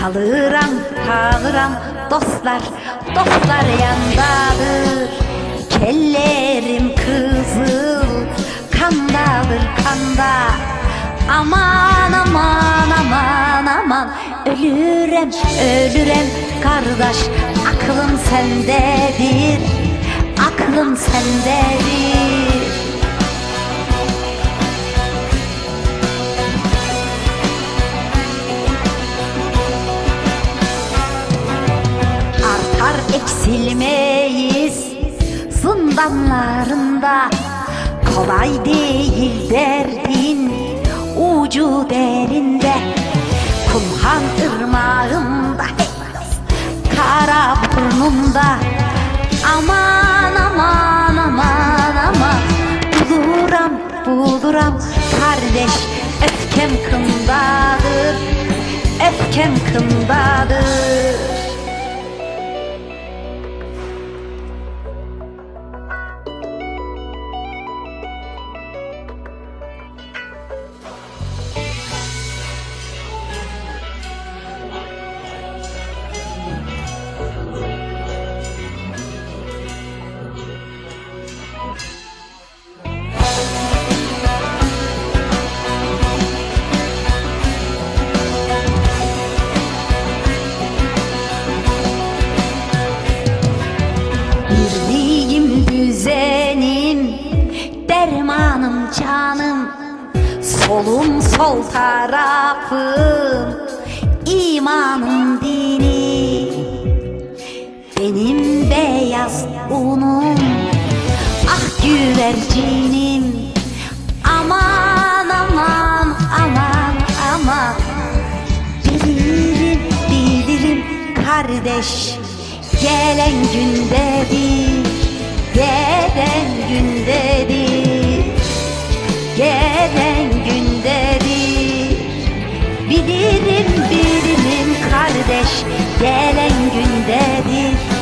Kalıram, kalıram dostlar, dostlar yandadır. Kellerim kızıl, kandadır kanda Aman aman aman aman. Ölürem, ölürem. Kardeş Aklım sendedir, aklım sendedir eksilmeyiz. Zindanlarında kolay değil derdin ucu derinde kumhan ırmağında kara burnunda. Aman aman aman aman. Buluram buluram. Kardeş öfkem kındadır öfkem kındadır canım. Solum sol tarafım imanım dinim. Benim beyaz unum Ah güvercinim Aman aman aman aman. Bilirim bilirim kardeş Gelen gündedir Gelen gündedir Bilirim bilirim kardeş Gelen gündedir